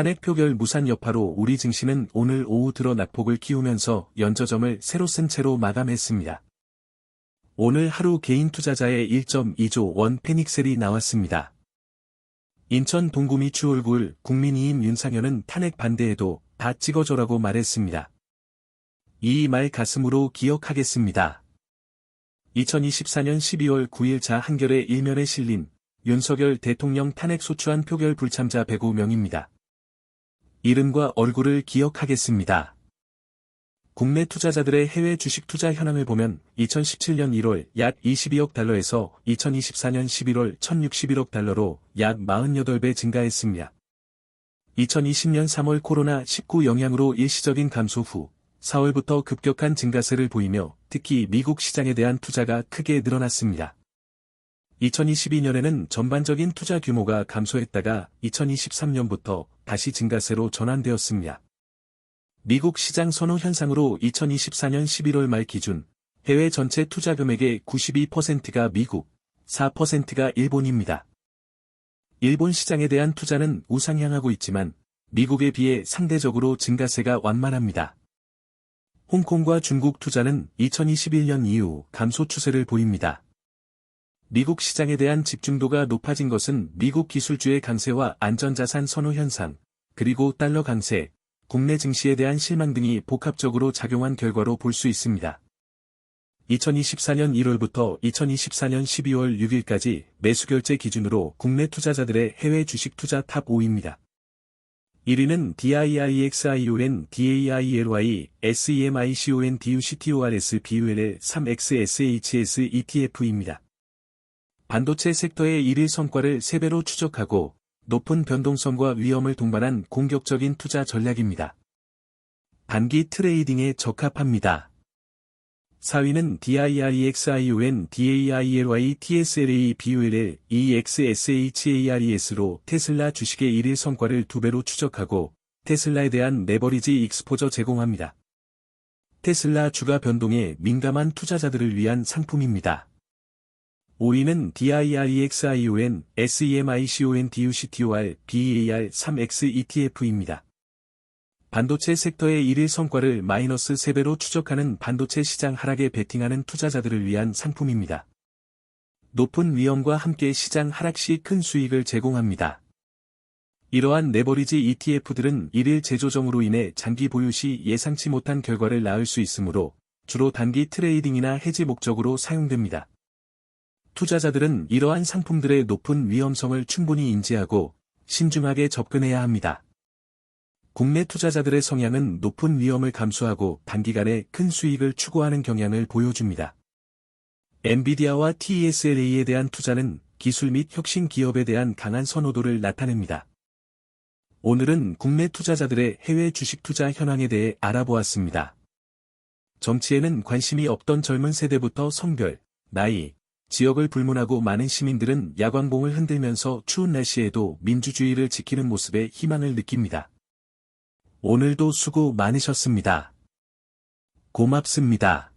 탄핵 표결 무산 여파로 우리 증시는 오늘 오후 들어 낙폭을 키우면서 연저점을 새로 쓴 채로 마감했습니다. 오늘 하루 개인 투자자의 1.2조 원 패닉셀이 나왔습니다. 인천 동구미 추올굴 국민의힘 윤상현은 탄핵 반대에도 다 찍어줘라고 말했습니다. 이 말 가슴으로 기억하겠습니다. 2024년 12월 9일자 한겨레 일면에 실린 윤석열 대통령 탄핵 소추안 표결 불참자 105명입니다. 이름과 얼굴을 기억하겠습니다. 국내 투자자들의 해외 주식 투자 현황을 보면 2017년 1월 약 22억 달러에서 2024년 11월 1061억 달러로 약 48배 증가했습니다. 2020년 3월 코로나19 영향으로 일시적인 감소 후 4월부터 급격한 증가세를 보이며 특히 미국 시장에 대한 투자가 크게 늘어났습니다. 2022년에는 전반적인 투자 규모가 감소했다가 2023년부터 다시 증가세로 전환되었습니다. 미국 시장 선호 현상으로 2024년 11월 말 기준 해외 전체 투자 금액의 92%가 미국, 4%가 일본입니다. 일본 시장에 대한 투자는 우상향하고 있지만 미국에 비해 상대적으로 증가세가 완만합니다. 홍콩과 중국 투자는 2021년 이후 감소 추세를 보입니다. 미국 시장에 대한 집중도가 높아진 것은 미국 기술주의 강세와 안전자산 선호 현상, 그리고 달러 강세, 국내 증시에 대한 실망 등이 복합적으로 작용한 결과로 볼 수 있습니다. 2024년 1월부터 2024년 12월 6일까지 매수 결제 기준으로 국내 투자자들의 해외 주식 투자 탑 5입니다. 1위는 DIIXION DAILY SEMICON DUCTORS BUL 3XSHS ETF입니다. 반도체 섹터의 1일 성과를 3배로 추적하고 높은 변동성과 위험을 동반한 공격적인 투자 전략입니다. 단기 트레이딩에 적합합니다. 4위는 DIREXION DAILY TSLA BUL EXSHARES로 테슬라 주식의 1일 성과를 2배로 추적하고 테슬라에 대한 레버리지 익스포저 제공합니다. 테슬라 주가 변동에 민감한 투자자들을 위한 상품입니다. 5위는 DIREXION, SEMICON DUCTOR, BAR3X ETF입니다. 반도체 섹터의 1일 성과를 마이너스 3배로 추적하는 반도체 시장 하락에 베팅하는 투자자들을 위한 상품입니다. 높은 위험과 함께 시장 하락 시 큰 수익을 제공합니다. 이러한 레버리지 ETF들은 1일 재조정으로 인해 장기 보유 시 예상치 못한 결과를 낳을 수 있으므로 주로 단기 트레이딩이나 해지 목적으로 사용됩니다. 투자자들은 이러한 상품들의 높은 위험성을 충분히 인지하고 신중하게 접근해야 합니다. 국내 투자자들의 성향은 높은 위험을 감수하고 단기간에 큰 수익을 추구하는 경향을 보여줍니다. 엔비디아와 TSLA에 대한 투자는 기술 및 혁신 기업에 대한 강한 선호도를 나타냅니다. 오늘은 국내 투자자들의 해외 주식 투자 현황에 대해 알아보았습니다. 정치에는 관심이 없던 젊은 세대부터 성별, 나이, 지역을 불문하고 많은 시민들은 야광봉을 흔들면서 추운 날씨에도 민주주의를 지키는 모습에 희망을 느낍니다. 오늘도 수고 많으셨습니다. 고맙습니다.